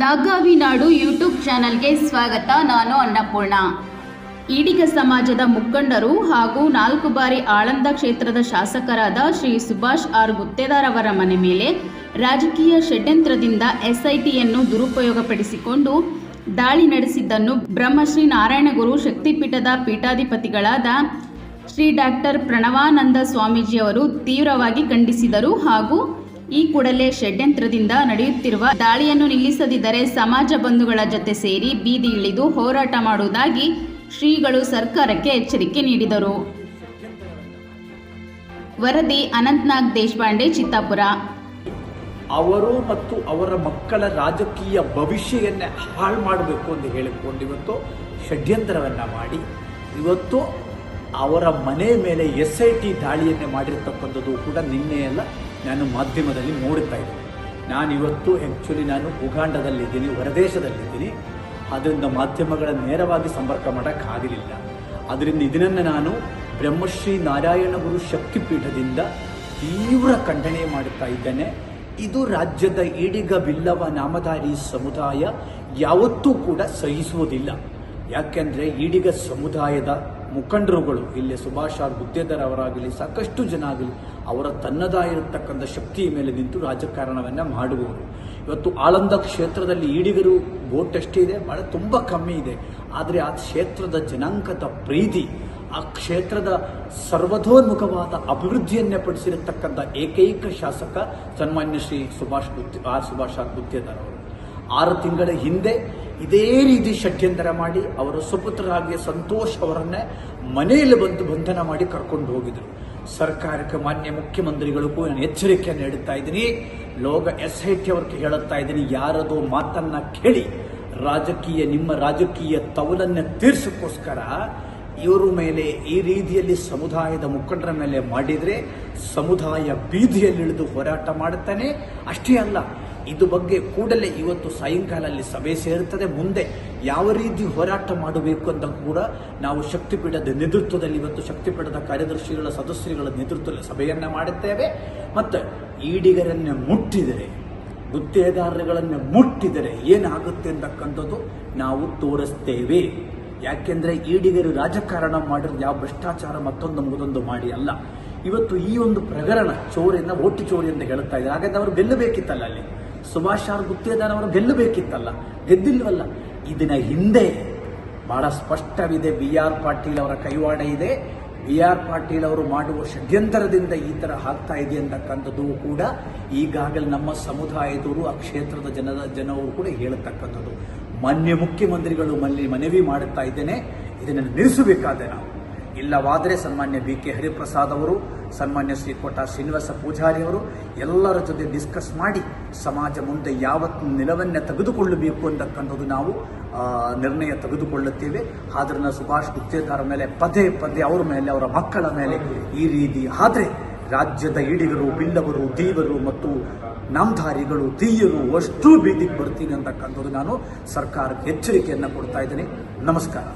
ನಾಗಾವಿ ನಾಡು YouTube ಚಾನೆಲ್ಗೆ ಸ್ವಾಗತ. ನಾನು ಅನ್ನಪೂರ್ಣ. ಈಡಿಗ ಸಮಾಜದ ಮುಖಂಡರು ಹಾಗೂ ನಾಲ್ಕು ಬಾರಿ ಆಳಂದ ಕ್ಷೇತ್ರದ ಶಾಸಕರಾದ ಶ್ರೀ ಸುಭಾಷ್ ಆರ್ ಗುತ್ತೇದಾರ್ ಅವರ ಮನೆ ಮೇಲೆ ರಾಜಕೀಯ ಷಡ್ಯಂತ್ರದಿಂದ ಎಸ್ಐಟಿಯನ್ನು ದುರುಪಯೋಗಪಡಿಸಿಕೊಂಡು ದಾಳಿ ನಡೆಸಿದ್ದನ್ನು ಬ್ರಹ್ಮಶ್ರೀ ನಾರಾಯಣಗುರು ಶಕ್ತಿಪೀಠದ ಪೀಠಾಧಿಪತಿಗಳಾದ ಶ್ರೀ ಡಾಕ್ಟರ್ ಪ್ರಣವಾನಂದ ಸ್ವಾಮೀಜಿಯವರು ತೀವ್ರವಾಗಿ ಖಂಡಿಸಿದರು ಹಾಗೂ ಈ ಕೂಡಲೇ ಷಡ್ಯಂತ್ರದಿಂದ ನಡೆಯುತ್ತಿರುವ ದಾಳಿಯನ್ನು ನಿಲ್ಲಿಸದಿದ್ದರೆ ಸಮಾಜ ಬಂಧುಗಳ ಜೊತೆ ಸೇರಿ ಬೀದಿ ಇಳಿದು ಹೋರಾಟ ಮಾಡುವುದಾಗಿ ಶ್ರೀಗಳು ಸರ್ಕಾರಕ್ಕೆ ಎಚ್ಚರಿಕೆ ನೀಡಿದರು. ವರದಿ ಅನಂತ್ನಾಗ್ ದೇಶಪಾಂಡೆ, ಚಿತ್ತಾಪುರ. ಅವರು ಮತ್ತು ಅವರ ಮಕ್ಕಳ ರಾಜಕೀಯ ಭವಿಷ್ಯವನ್ನೇ ಹಾಳು ಮಾಡಬೇಕು ಎಂದು ಹೇಳಿಕೊಂಡು ಇವತ್ತು ಷಡ್ಯಂತ್ರವನ್ನು ಮಾಡಿ. ಇವತ್ತು ಅವರ ಮನೆ ಮೇಲೆ ಎಸ್ ಐ ಟಿ ದಾಳಿಯನ್ನೇ ಮಾಡಿರ್ತಕ್ಕಂಥದ್ದು ಕೂಡ ನಿನ್ನೆಯಲ್ಲ ನಾನು ಮಾಧ್ಯಮದಲ್ಲಿ ನೋಡುತ್ತಾ ಇದ್ದೀನಿ. ನಾನು ಇವತ್ತು ಆ್ಯಕ್ಚುಲಿ ನಾನು ಉಗಾಂಡದಲ್ಲಿದ್ದೀನಿ ಹೊರದೇಶದಲ್ಲಿದ್ದೀನಿ. ಅದರಿಂದ ಮಾಧ್ಯಮಗಳ ನೇರವಾಗಿ ಸಂಪರ್ಕ ಮಾಡೋಕ್ಕಾಗಲಿಲ್ಲ ಅದರಿಂದ ಇದನ್ನು ನಾನು ಬ್ರಹ್ಮಶ್ರೀ ನಾರಾಯಣ ಗುರು ಶಕ್ತಿಪೀಠದಿಂದ ತೀವ್ರ ಖಂಡನೆ ಮಾಡುತ್ತಾ ಇದ್ದೇನೆ. ಇದು ರಾಜ್ಯದ ಈಡಿಗ ಬಿಲ್ಲವ ನಾಮಧಾರಿ ಸಮುದಾಯ ಯಾವತ್ತೂ ಕೂಡ ಸಹಿಸುವುದಿಲ್ಲ. ಯಾಕೆಂದರೆ ಈಡಿಗ ಸಮುದಾಯದ ಮುಖಂಡರುಗಳು, ಇಲ್ಲಿ ಸುಭಾಷ್ ಆರ್ ಗುತ್ತೇದಾರ್ ಅವರಾಗಲಿ, ಸಾಕಷ್ಟು ಜನ ಆಗಲಿ, ಅವರ ತನ್ನದಾಗಿರತಕ್ಕಂಥ ಶಕ್ತಿಯ ಮೇಲೆ ನಿಂತು ರಾಜಕಾರಣವನ್ನು ಮಾಡುವವರು. ಇವತ್ತು ಆಳಂದ ಕ್ಷೇತ್ರದಲ್ಲಿ ಈಡಿಗರು ವೋಟ್ ಇದೆ ಬಹಳ ತುಂಬ ಕಮ್ಮಿ ಇದೆ. ಆದರೆ ಆ ಕ್ಷೇತ್ರದ ಜನಾಂಗದ ಪ್ರೀತಿ, ಆ ಕ್ಷೇತ್ರದ ಸರ್ವತೋನ್ಮುಖವಾದ ಅಭಿವೃದ್ಧಿಯನ್ನೇ ಪಡಿಸಿರತಕ್ಕಂಥ ಏಕೈಕ ಶಾಸಕ ಸನ್ಮಾನ್ಯ ಶ್ರೀ ಸುಭಾಷ್ ಗುತ್ತಿ ಆರ್ ಸುಭಾಷ್ ಆರ್ ಅವರು. ಆರು ತಿಂಗಳ ಹಿಂದೆ ಇದೇ ರೀತಿ ಷಡ್ಯಂತರ ಮಾಡಿ ಅವರ ಸುಪುತ್ರರಾಗಿಯ ಸಂತೋಷ್ ಅವರನ್ನೇ ಮನೆಯಲ್ಲಿ ಬಂದು ಬಂಧನ ಮಾಡಿ ಕರ್ಕೊಂಡು ಹೋಗಿದ್ರು. ಸರ್ಕಾರಕ್ಕೆ ಮಾನ್ಯ ಮುಖ್ಯಮಂತ್ರಿಗಳಿಗೂ ನಾನು ಎಚ್ಚರಿಕೆಯನ್ನು ನೀಡುತ್ತಾ ಇದ್ದೀನಿ. ಲೋಕ ಎಸ್ ಐ ಟಿ ಅವ್ರಿಗೆ ಹೇಳುತ್ತಾ ಇದ್ದೀನಿ, ಯಾರದೋ ಮಾತನ್ನ ಕೇಳಿ, ರಾಜಕೀಯ, ನಿಮ್ಮ ರಾಜಕೀಯ ತವಲನ್ನು ತೀರ್ಸಕ್ಕೋಸ್ಕರ ಇವರ ಮೇಲೆ ಈ ರೀತಿಯಲ್ಲಿ ಸಮುದಾಯದ ಮುಖಂಡರ ಮೇಲೆ ಮಾಡಿದರೆ ಸಮುದಾಯ ಬೀದಿಯಲ್ಲಿಳಿದು ಹೋರಾಟ ಮಾಡುತ್ತಾನೆ. ಅಷ್ಟೇ ಅಲ್ಲ ಇದು ಬಗ್ಗೆ ಕೂಡಲೇ ಇವತ್ತು ಸಾಯಂಕಾಲದಲ್ಲಿ ಸಭೆ ಸೇರುತ್ತದೆ ಮುಂದೆ ಯಾವ ರೀತಿ ಹೋರಾಟ ಮಾಡಬೇಕು ಅಂತ ಕೂಡ ನಾವು ಶಕ್ತಿಪೀಠದ ನೇತೃತ್ವದಲ್ಲಿ ಇವತ್ತು ಶಕ್ತಿಪೀಠದ ಕಾರ್ಯದರ್ಶಿಗಳ ಸದಸ್ಯರುಗಳ ನೇತೃತ್ವದಲ್ಲಿ ಸಭೆಯನ್ನು ಮಾಡುತ್ತೇವೆ. ಮತ್ತು ಈಡಿಗರನ್ನು ಮುಟ್ಟಿದರೆ, ಗುತ್ತೇದಾರರುಗಳನ್ನು ಮುಟ್ಟಿದರೆ ಏನಾಗುತ್ತೆ ಅಂತಕ್ಕಂಥದ್ದು ನಾವು ತೋರಿಸ್ತೇವೆ. ಯಾಕೆಂದ್ರೆ ಈಡಿಗರು ರಾಜಕಾರಣ ಮಾಡಿರೋದು ಯಾವ ಭ್ರಷ್ಟಾಚಾರ ಮತ್ತೊಂದು ಮುಗಿದೊಂದು ಮಾಡಿ ಅಲ್ಲ. ಇವತ್ತು ಈ ಒಂದು ಪ್ರಕರಣ ಚೋರಿಯನ್ನು ಒಟ್ಟು ಚೋರಿ ಅಂತ ಹೇಳ್ತಾ ಇದ್ದಾರೆ. ಹಾಗಾದ್ರೆ ಅವರು ಗೆಲ್ಲಬೇಕಿತ್ತಲ್ಲ ಅಲ್ಲಿ? ಸುಭಾಷ್ ಆರ್ ಗುತ್ತೇದಾರವರು ಗೆಲ್ಲಬೇಕಿತ್ತಲ್ಲ? ಗೆದ್ದಿಲ್ವಲ್ಲ? ಇದನ್ನ ಹಿಂದೆ ಬಹಳ ಸ್ಪಷ್ಟವಿದೆ. ಬಿ ಆರ್ ಪಾಟೀಲ್ ಅವರ ಕೈವಾಡ ಇದೆ. ಬಿ ಆರ್ ಪಾಟೀಲ್ ಅವರು ಮಾಡುವ ಷಡ್ಯಂತರದಿಂದ ಈ ಥರ ಆಗ್ತಾ ಇದೆ ಅಂತಕ್ಕಂಥದ್ದು ಕೂಡ ಈಗಾಗಲೇ ನಮ್ಮ ಸಮುದಾಯದವರು, ಆ ಕ್ಷೇತ್ರದ ಜನದ ಜನವರು ಕೂಡ ಹೇಳತಕ್ಕಂಥದ್ದು. ಮಾನ್ಯ ಮುಖ್ಯಮಂತ್ರಿಗಳು ಮಲ್ಲಿ ಮನವಿ ಮಾಡುತ್ತಾ ಇದ್ದೇನೆ. ಇದನ್ನು ನಿಲ್ಲಿಸಬೇಕಾದೆ ನಾವು. ಇಲ್ಲವಾದರೆ ಸನ್ಮಾನ್ಯ ಬಿ ಕೆ ಹರಿಪ್ರಸಾದ್ ಅವರು, ಸನ್ಮಾನ್ಯ ಶ್ರೀ ಕೋಟ ಶ್ರೀನಿವಾಸ ಪೂಜಾರಿ ಅವರು ಎಲ್ಲರ ಜೊತೆ ಡಿಸ್ಕಸ್ ಮಾಡಿ ಸಮಾಜ ಮುಂದೆ ಯಾವ ನಿಲವನ್ನೇ ತೆಗೆದುಕೊಳ್ಳಬೇಕು ಅಂತಕ್ಕಂಥದ್ದು ನಾವು ನಿರ್ಣಯ ತೆಗೆದುಕೊಳ್ಳುತ್ತೇವೆ. ಆದ್ರನ್ನ ಸುಭಾಷ್ ಗುತ್ತೇದಾರ ಮೇಲೆ, ಪದೇ ಪದೇ ಅವರ ಮೇಲೆ, ಅವರ ಮಕ್ಕಳ ಮೇಲೆ ಈ ರೀತಿ ಆದರೆ ರಾಜ್ಯದ ಈಡಿಗರು, ಬಿಲ್ಲವರು, ದೇವರು ಮತ್ತು ನಾಮಧಾರಿಗಳು ತೀಯರು ಅಷ್ಟು ಬೀದಿಗೆ ಬರ್ತೀನಿ ಅಂತಕ್ಕಂಥದ್ದು ನಾನು ಸರ್ಕಾರಕ್ಕೆ ಎಚ್ಚರಿಕೆಯನ್ನು ಕೊಡ್ತಾ ಇದ್ದೀನಿ. ನಮಸ್ಕಾರ.